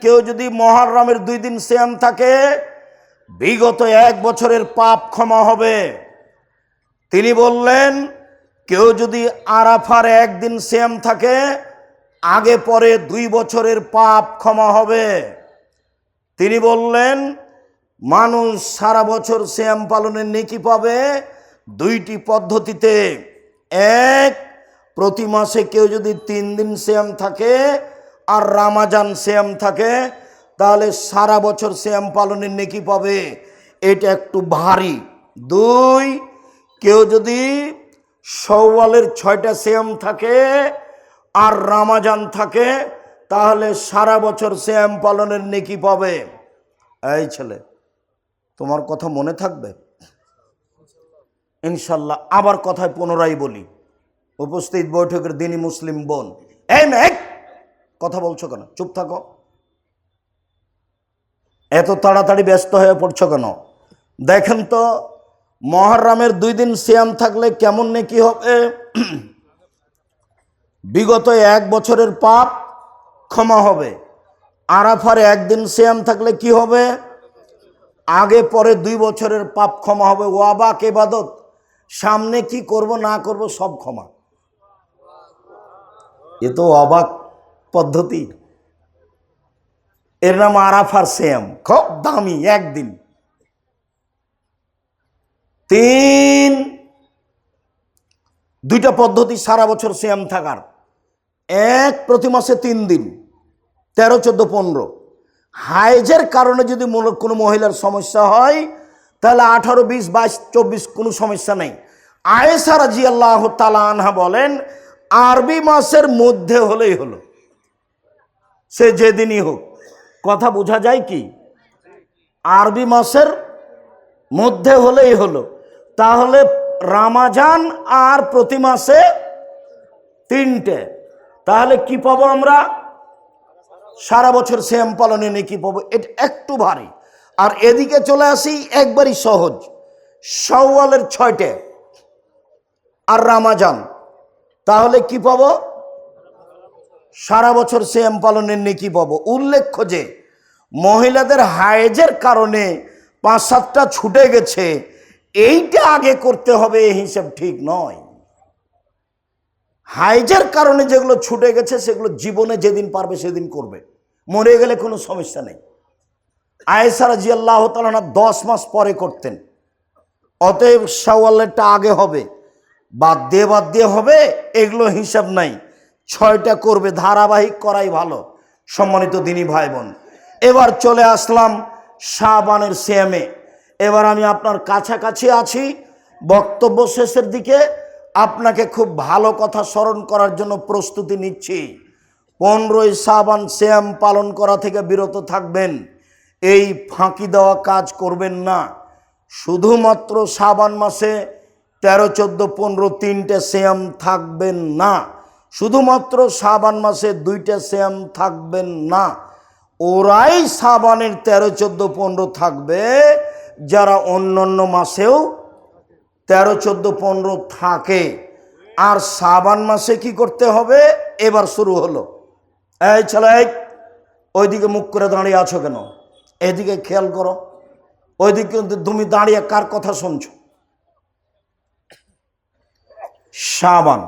কেউ যদি মহারামের দুই দিন শ্যাম থাকে, বিগত এক বছরের পাপ ক্ষমা হবে। তিনি বললেন, কেউ যদি আরাফার একদিন শ্যাম থাকে, আগে পরে দুই বছরের পাপ ক্ষমা হবে। তিনি বললেন, মানুষ সারা বছর শ্যাম পালনের নেকি পাবে দুইটি পদ্ধতিতে। এক, প্রতি মাসে কেউ যদি তিন দিন শ্যাম থাকে আর রামাজান শ্যাম থাকে, তাহলে সারা বছর শ্যাম পালনের নেকি পাবে। এটা একটু ভারী। দুই, কেউ যদি সওয়ালের ছয়টা শ্যাম থাকে আর রামাজান থাকে, তাহলে সারা বছর শ্যাম পালনের নেকি পাবে। এই ছেলে, তোমার কথা মনে থাকবে? ইনশাল্লাহ, আবার কথায় পুনরায় বলি। উপস্থিত বৈঠকের দিনই মুসলিম বোন। এই মেঘ কথা বলছো কেন? চুপ থাকো। এত তাড়াতাড়ি ব্যস্ত হয়ে পড়ছো কেন? দেখেন তো, মহারামের দুই দিন সিয়াম থাকলে কেমন নেকি হবে? বিগত এক বছরের পাপ ক্ষমা হবে। আরাফার একদিন সিয়াম থাকলে কি হবে? আগে পরে দুই বছরের পাপ ক্ষমা হবে। ওয়াবাক এবাদত সামনে কি করব, না করব, সব ক্ষমা। এ তো অবাক পদ্ধতি। এর নাম আরাফার সেম খুব দামি, একদিন। তিন। দুইটা পদ্ধতি সারা বছর সেম থাকার। এক প্রতি মাসে তিন দিন, তেরো, চোদ্দ, পনেরো। হাইজের কারণে যদি কোনো মহিলার সমস্যা হয়, তাহলে আঠারো, বিশ, বাইশ, চব্বিশ, কোনো সমস্যা নেই। আয়েসা রাজি আল্লাহ তালা আনহা বলেন, আরবি মাসের মধ্যে হলেই হলো। সে যেদিনই হোক। কথা বোঝা যায় কি? আরবি মাসের মধ্যে হলেই হলো। তাহলে রামাজান আর প্রতি মাসে তিনটে। তাহলে কি পাবো আমরা? সারা বছর শ্যাম পালনে নেকি পাবো। এটা একটু ভারী। আর এদিকে চলে আসি, একবারই সহজ। সওয়ালের ছয়টে। আর রামাজান। তাহলে কি পাবো? সারা বছর শ্যাম পালনের নেকি পাবো। উল্লেখ্য যে, মহিলাদের হায়েজের কারণে পাঁচ সাতটা ছুটে গেছে। এইটা আগে করতে হবে, এই হিসাব ঠিক নয়। হাইজের কারণে যেগুলো ছুটে গেছে, সেগুলো জীবনে যেদিন পারবে সেদিন করবে। মরে গেলে কোনো সমস্যা নেই। আয়েসারা জি আল্লাহ তালা দশ মাস পরে করতেন। অতএব সাওয়ালেরটা আগে হবে। বাদ দিয়ে বাদ দিয়ে হবে, এগুলো হিসাব নাই। ছয়টা করবে ধারাবাহিক করাই ভালো, সম্মানিত দিনী ভাই বোন এবার চলে আসলাম শাহবানের সিএমে এবার আমি আপনার কাছাকাছি আছি, বক্তব্য শেষের দিকে। আপনাকে খুব ভালো কথা স্মরণ করার জন্য প্রস্তুতি নিচ্ছি। পনেরোই সাবান শ্যাম পালন করা থেকে বিরত থাকবেন, এই ফাঁকি দেওয়া কাজ করবেন না। শুধুমাত্র সাবান মাসে তেরো, চোদ্দ, পনেরো তিনটে শ্যাম থাকবেন না। শুধুমাত্র সাবান মাসে দুইটা শ্যাম থাকবেন না, ওরাই সাবানের তেরো, চোদ্দ, পনেরো থাকবে, যারা অন্য অন্য মাসেও তেরো, চোদ্দ, পনেরো থাকে। আর সাবান মাসে কি করতে হবে? এবার শুরু হলো। এই ছেলে ওইদিকে মুখ করে দাঁড়িয়ে আছো কেন? এদিকে খেয়াল করো। ওইদিকে তুমি দাঁড়িয়ে কার কথা শুনছো? সাবান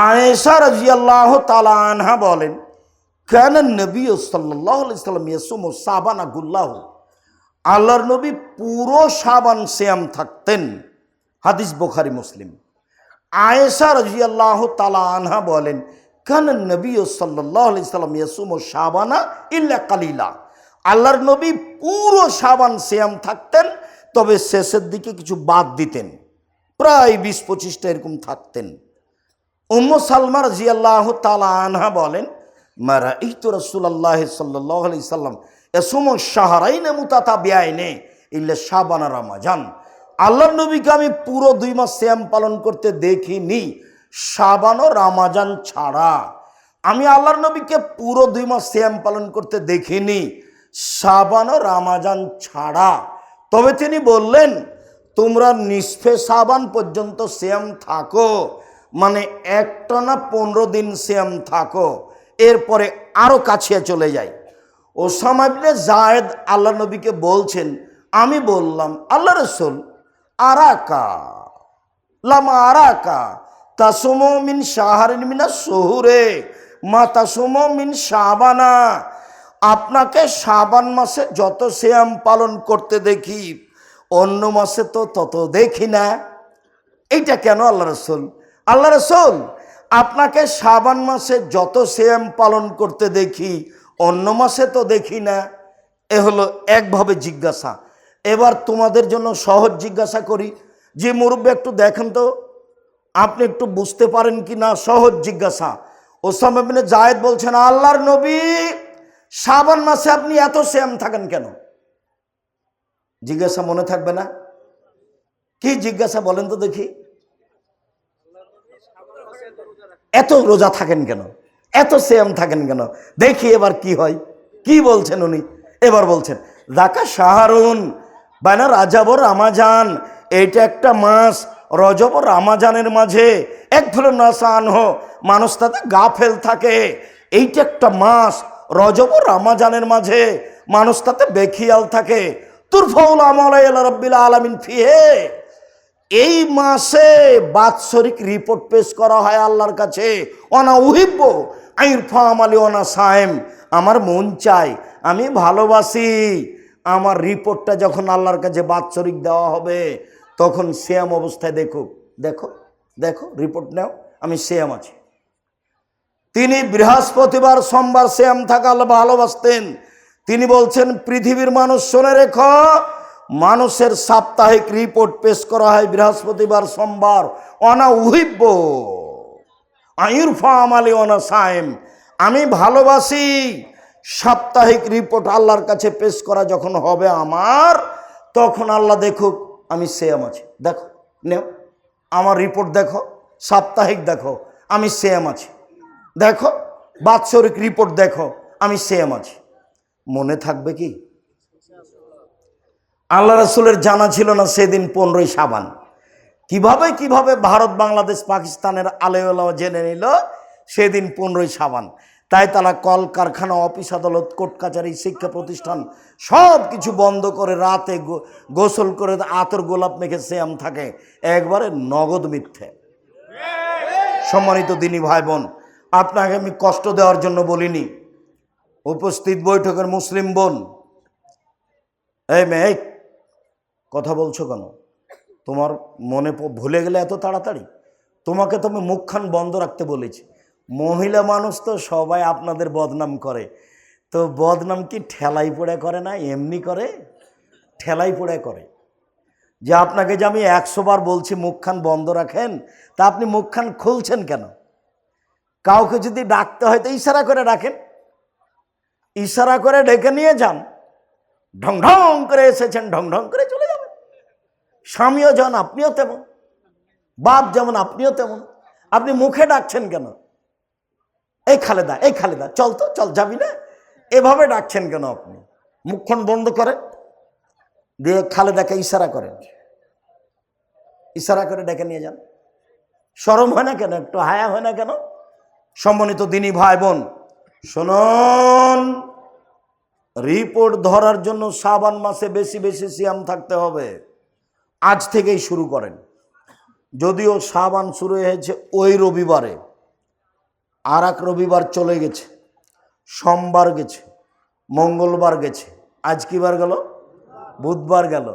আয়েশা রাজিয়াল্লাহ তালা আনহা বলেন, কেন নবী সাল্লাহ সাল্লাম ইয়াসুম সাবানা গুল্লাহ? আল্লাহর নবী পুরো সাবান শ্যাম থাকতেন। হাদিস বোখারি, মুসলিম। আয়েশা রাজিয়াল্লাহ তালা আনহা বলেন, কেন নবী সাল্লাহ সাল্লাম ইয়াসুম সাবানা ইল্লা কালিলা? আল্লাহর নবী পুরো সাবান শ্যাম থাকতেন, তবে শেষের দিকে কিছু বাদ দিতেন। প্রায় বিশ পঁচিশটা এরকম থাকতেন। উম্ম সালমার জিয়াল্লাহ তালা আনহা বলেন মারা এই তো রসুল্লাহ সাল্লাহ আলি সাল্লাম এসম সাহারাইনে মুতাতা বেআইনে ইল্লে সাবানা রামাজান। আল্লাহ নবীকে আমি পুরো দুই মাস শ্যাম পালন করতে দেখিনি, শাবান ও রামাজান ছাড়া। আমি আল্লাহর নবীকে পুরো দুই মাস শ্যাম পালন করতে দেখিনি, শাবান ও রামাজান ছাড়া। তবে তিনি বললেন, তোমরা নিষ্ফে সাবান পর্যন্ত শ্যাম থাকো। মানে একটা না পনেরো দিন শ্যাম থাকো, এরপরে আরও কাছে চলে যায় ও ইবনে জায়েদ আল্লাহ নবীকে বলছেন, আমি বললাম, আল্লাহ রসুল, আরাকা, লামা আরাকা, তাসমো মিন শাহারিন মিনা শহুরে মা তাসমো মিন শাবানা, আপনাকে শাবান মাসে যত শ্যাম পালন করতে দেখি, অন্য মাসে তো তত দেখি না। এইটা কেন আল্লাহ রসুল? আল্লাহ রসুল, আপনাকে শ্রাবণ মাসে যত শ্যাম পালন করতে দেখি, অন্য মাসে তো দেখি না। এ হলো একভাবে জিজ্ঞাসা। এবার তোমাদের জন্য সহজ জিজ্ঞাসা করি। যে মুরব্বী, একটু দেখেন তো। আপনি একটু বুঝতে পারেন কি না সহজ জিজ্ঞাসা। ওসাম ইবনে জায়েদ বলছেন, আল্লাহর নবী শ্রাবণ মাসে আপনি এত শ্যাম থাকেন কেন? জিজ্ঞাসা মনে থাকবে না। কি জিজ্ঞাসা বলেন তো দেখি। এত রোজা থাকেন কেন? এত সেম থাকেন কেন? দেখি এবার কি হয়। কি বলছেন উনি? এবার বলছেন দাকা শাহরুন বানা রাজাবর রামাজান। এইটা একটা মাস রজব রামাজানের মাঝে। এক ধরনের নাসান হো মানুষ তাতে গাফেল থাকে। এইটা একটা মাস রজব রামাজানের মাঝে। মানুষ তাতে বেখিয়াল থাকে। তুরফাউল আমল রব্বিল আলমিন ফিহে। এই মাসে বাৎসরিক রিপোর্ট পেশ করা হয় আল্লাহর কাছে। অনা উহিব্য আইরফাম আলী অনা সায়েম। আমার মন চাই আমি ভালোবাসি। আমার রিপোর্টটা যখন আল্লাহর কাছে বাৎসরিক দেওয়া হবে, তখন শ্যাম অবস্থায় দেখো। দেখো দেখো রিপোর্ট নাও, আমি শ্যাম আছি। তিনি বৃহস্পতিবার সোমবার শ্যাম থাকা ভালোবাসতেন। তিনি বলছেন, পৃথিবীর মানুষ শুনে রেখো মানুষের সাপ্তাহিক রিপোর্ট পেশ করা হয় বৃহস্পতিবার সোমবার। অনা উহিব্য আয়ুরফা আমালি অনা সায়েম আমি ভালোবাসি। সাপ্তাহিক রিপোর্ট আল্লাহর কাছে পেশ করা যখন হবে আমার, তখন আল্লাহ দেখুক, আমি সেম আছি। দেখো, নেও। আমার রিপোর্ট দেখো, সাপ্তাহিক দেখো, আমি সেম আছি। দেখো, বাৎসরিক রিপোর্ট দেখো, আমি সেম আছি। মনে থাকবে কি? আল্লাহ রসুলের জানা ছিল না সেদিন পনেরোই সাবান কীভাবে কীভাবে ভারত, বাংলাদেশ, পাকিস্তানের আলেওয়ালা জেনে নিল সেদিন পনেরোই সাবান তাই তারা কল কারখানা, অফিস আদালত, কোর্ট কাচারি, শিক্ষা প্রতিষ্ঠান সব কিছু বন্ধ করে রাতে গোসল করে আতর গোলাপ মেখে শ্যাম থাকে। একবারে নগদ মিথ্যে। সম্মানিত দিনী ভাই বোন আপনাকে আমি কষ্ট দেওয়ার জন্য বলিনি। উপস্থিত বৈঠকের মুসলিম বোন, এই মেয়ে কথা বলছো কেন? তোমার মনে ভুলে গেলে এত তাড়াতাড়ি? তোমাকে তো আমি মুখখান বন্ধ রাখতে বলেছি। মহিলা মানুষ তো সবাই আপনাদের বদনাম করে। তো বদনাম কি ঠেলাই পোড়ে করে না, এমনি করে? ঠেলাই পোড়ে করে। যে আপনাকে যে আমি একশো বার বলছি মুখখান বন্ধ রাখেন, তা আপনি মুখখান খুলছেন কেন? কাউকে যদি ডাকতে হয় তো ইশারা করে ডাকেন। ইশারা করে ডেকে নিয়ে যান। ঢং ঢং করে এসেছেন, ঢং ঢং করে চলে স্বামীও যেমন, আপনিও তেমন। বাপ যেমন, আপনিও তেমন। আপনি মুখে ডাকছেন কেন? এই খালেদা এই খালেদা, চল তো, চল, যাবি না? এভাবে ডাকছেন কেন আপনি? মুখখন বন্ধ করে দিয়ে খালেদাকে ইশারা করেন। ইশারা করে ডেকে নিয়ে যান। সরম হয় না কেন? একটু হায়া হয় না কেন? সম্মানিত দিনী ভাই বোন, শুনুন। রিপোর্ট ধরার জন্য সাবান মাসে বেশি বেশি সিয়াম থাকতে হবে। আজ থেকেই শুরু করেন। যদিও সাবান শুরু হয়েছে ওই রবিবারে আর রবিবার চলে গেছে, সোমবার গেছে, মঙ্গলবার গেছে, আজ কি বার গেল? বুধবার গেল।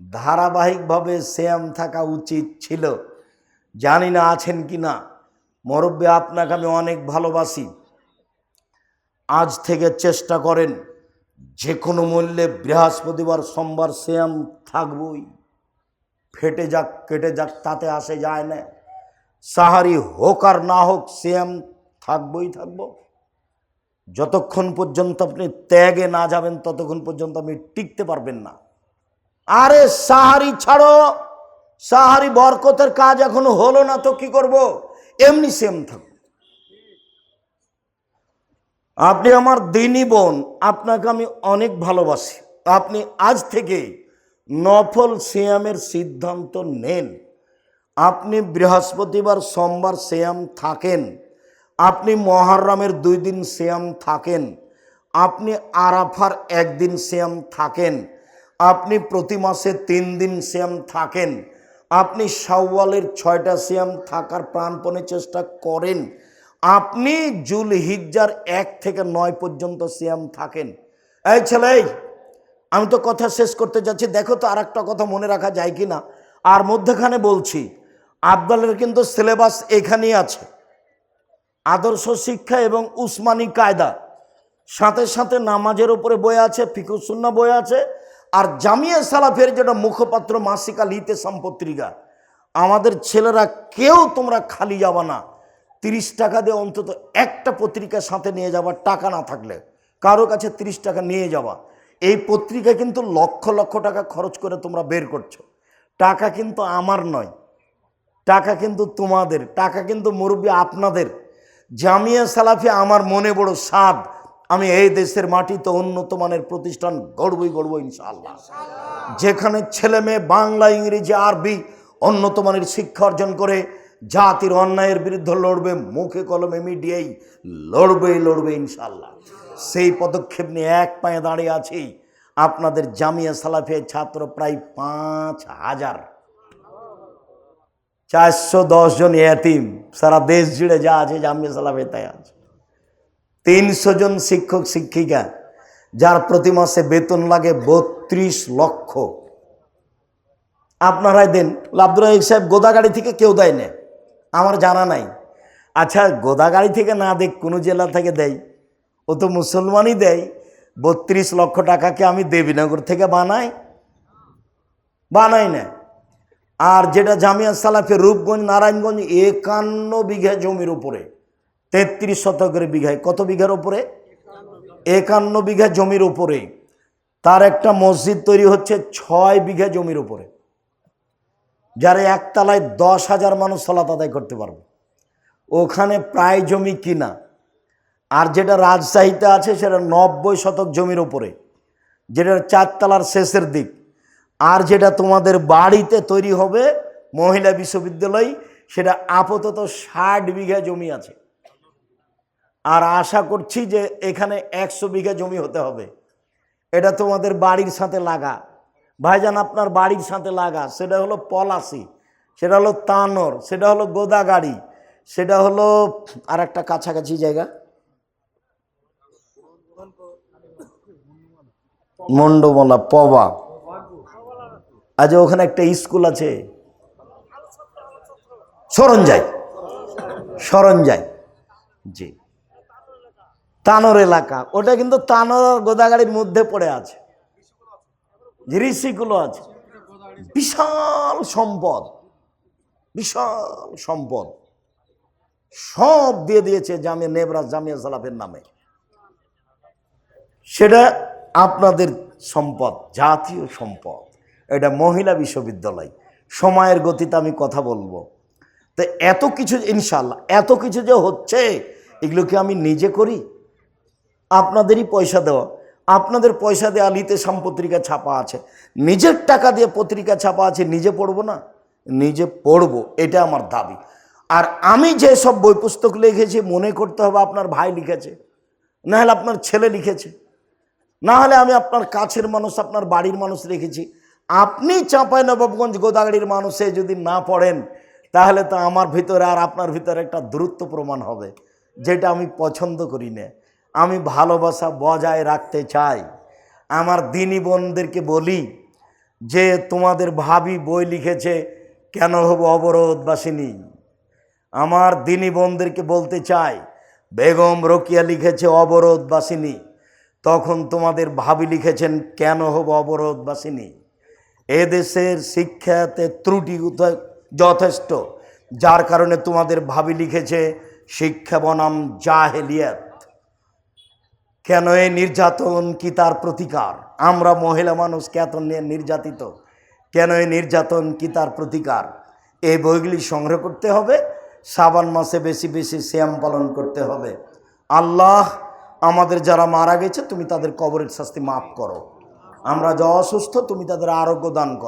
ধারাবাহিকভাবে শ্যাম থাকা উচিত ছিল। জানি না আছেন কি না, মুরব্বী আপনাকে আমি অনেক ভালোবাসি। আজ থেকে চেষ্টা করেন, যে কোনো মূল্যে বৃহস্পতিবার, সোমবার শ্যাম থাকবই। ফেটে যাক, কেটে যাক, তাতে আসে যায় না। সাহারি হোক আর না হোক, সেম থাকবই থাকব। যতক্ষণ পর্যন্ত আপনি ত্যাগে না যাবেন, ততক্ষণ পর্যন্ত আপনি টিকতে পারবেন না। আরে সাহারি ছাড়ো! সাহারি বরকতের কাজ এখনও হলো না তো কি করব? এমনি সেম থাকব। আপনি আমার দিনী বোন, আপনাকে আমি অনেক ভালোবাসি। আপনি আজ থেকে নফল সিয়ামের সিদ্ধান্ত নেন। আপনি বৃহস্পতিবার সোমবার শ্যাম থাকেন। আপনি মহারামের দুই দিন শ্যাম থাকেন। আপনি আরাফার একদিন শ্যাম থাকেন। আপনি প্রতি মাসে তিন দিন শ্যাম থাকেন। আপনি শাওয়ালের ছয়টা শ্যাম থাকার প্রাণপণে চেষ্টা করেন। আপনি জুল হিজ্জার এক থেকে নয় পর্যন্ত শ্যাম থাকেন। এই ছেলে আমি তো কথা শেষ করতে যাচ্ছি। দেখো তো আর একটা কথা মনে রাখা যায় কি না আর মধ্যখানে বলছি আবদালের কিন্তু সিলেবাস এখানেই আছে। আদর্শ শিক্ষা এবং উসমানি কায়দা। সাথে সাথে নামাজের উপরে বই আছে ফিকুসুন্না বই আছে, আর জামিয়া সালাফের যেটা মুখপাত্র মাসিকা লিতে সম্পত্রিকা আমাদের ছেলেরা কেউ তোমরা খালি যাবা না। তিরিশ টাকা দিয়ে অন্তত একটা পত্রিকা সাথে নিয়ে যাবা, টাকা না থাকলে। কারও কাছে তিরিশ টাকা নিয়ে যাবা। এই পত্রিকা কিন্তু লক্ষ লক্ষ টাকা খরচ করে তোমরা বের করছ। টাকা কিন্তু আমার নয়, টাকা কিন্তু তোমাদের, টাকা কিন্তু মুরব্বী আপনাদের। জামিয়া সালাফি আমার মনে বড় সাদ আমি এই দেশের মাটিতে উন্নত মানের প্রতিষ্ঠান গড়বই গড়ব ইনশাআল্লাহ। যেখানে ছেলে মেয়ে বাংলা, ইংরেজি, আরবি উন্নত মানের শিক্ষা অর্জন করে, জাতির অন্যায়ের বিরুদ্ধে লড়বে, মুখে কলমে মিডিয়াই লড়বে লড়বে ইনশাআল্লাহ। সেই পদক্ষেপ নিয়ে এক পায়ে দাঁড়িয়ে আছি। আপনাদের জামিয়া সালাফিয়া ছাত্র প্রায় পাঁচ হাজার। চারশো দশ জন এতিম, সারা দেশ জুড়ে যা আছে জামিয়া সালাফে তাই আছে। তিনশো জন শিক্ষক, শিক্ষিকা, যার প্রতি মাসে বেতন লাগে বত্রিশ লক্ষ। আপনারাই দেন। আব্দুল রাহিক সাহেব, গোদাগাড়ি থেকে কেউ দেয় না। আমার জানা নাই। আচ্ছা গোদাগাড়ি থেকে না দেখ, কোনো জেলা থেকে দেয়। ও তো মুসলমানই দেয়। বত্রিশ লক্ষ টাকাকে আমি দেবীনগর থেকে বানাই। বানাই না। আর যেটা জামিয়া সালাফে রূপগঞ্জ, নারায়ণগঞ্জ, একান্ন বিঘা জমির উপরে, তেত্রিশ শতকের বিঘায়, কত বিঘার উপরে? একান্ন বিঘা জমির উপরে। তার একটা মসজিদ তৈরি হচ্ছে ছয় বিঘা জমির উপরে। যারা একতলায় দশ হাজার মানুষ সলাত আদায় করতে পারবে। ওখানে প্রায় জমি কিনা? আর যেটা রাজশাহীতে আছে সেটা নব্বই শতক জমির ওপরে যেটা চারতলার শেষের দিক। আর যেটা তোমাদের বাড়িতে তৈরি হবে মহিলা বিশ্ববিদ্যালয়, সেটা আপাতত ষাট বিঘা জমি আছে। আর আশা করছি যে এখানে একশো বিঘা জমি হতে হবে। এটা তোমাদের বাড়ির সাথে লাগা। ভাইজান, আপনার বাড়ির সাথে লাগা। সেটা হলো পলাশি, সেটা হলো তানর, সেটা হলো গোদাগাড়ি, সেটা হলো আর একটা কাছাকাছি জায়গা। মন্ডমলা পবা। আজ ওখানে একটা স্কুল আছে। সরঞ্জাই। সরঞ্জাই। জি। তানোর এলাকা। ওটা কিন্তু তানোর গোদাগাড়ির মধ্যে পড়ে আছে। ঋষিগুলো আছে। বিশাল সম্পদ। বিশাল সম্পদ। সব দিয়ে দিয়েছে জামিয়া নেবরাজ জামিয়া সালাফের নামে। সেটা আপনাদের সম্পদ, জাতীয় সম্পদ। এটা মহিলা বিশ্ববিদ্যালয়। সময়ের গতিতে আমি কথা বলব। তো এত কিছু ইনশাল্লাহ এত কিছু যে হচ্ছে, এগুলো কি আমি নিজে করি? আপনাদেরই পয়সা দেওয়া। আপনাদের পয়সা দেওয়া লিতে সাম পত্রিকা ছাপা আছে। নিজের টাকা দিয়ে পত্রিকা ছাপা আছে, নিজে পড়ব না? নিজে পড়ব, এটা আমার দাবি। আর আমি যে সব বই পুস্তক লিখেছি, মনে করতে হবে আপনার ভাই লিখেছে। না হলে আপনার ছেলে লিখেছে। না হলে আমি আপনার কাছের মানুষ, আপনার বাড়ির মানুষ রেখেছি। আপনি চাঁপাই নবাবগঞ্জ গোদাগাড়ির মানুষে যদি না পড়েন, তাহলে তো আমার ভিতরে আর আপনার ভিতরে একটা দূরত্ব প্রমাণ হবে, যেটা আমি পছন্দ করি না। আমি ভালোবাসা বজায় রাখতে চাই। আমার দিনী বোনদেরকে বলি যে, তোমাদের ভাবি বই লিখেছে কেন হব অবরোধবাসিনী? আমার দিনী বোনদেরকে বলতে চাই, বেগম রকিয়া লিখেছে অবরোধবাসিনী। তখন তোমাদের ভাবি লিখেছেন, কেন হব অবরোধবাসিনী? এদেশের শিক্ষাতে ত্রুটি যথেষ্ট। যার কারণে তোমাদের ভাবি লিখেছে, শিক্ষা বনাম জাহেলিয়াত। কেন এ নির্যাতন কি তার প্রতিকার? আমরা মহিলা মানুষ কেন নিয়ে নির্যাতিত? কেন এ নির্যাতন কি তার প্রতিকার? এই বইগুলি সংগ্রহ করতে হবে। শ্রাবণ মাসে বেশি বেশি শ্যাম পালন করতে হবে। আল্লাহ আমাদের যারা মারা গেছে, তুমি তাদের কবরের শাস্তি মাফ করো। আমরা যা অসুস্থ, তুমি তাদের আরোগ্য দান করো।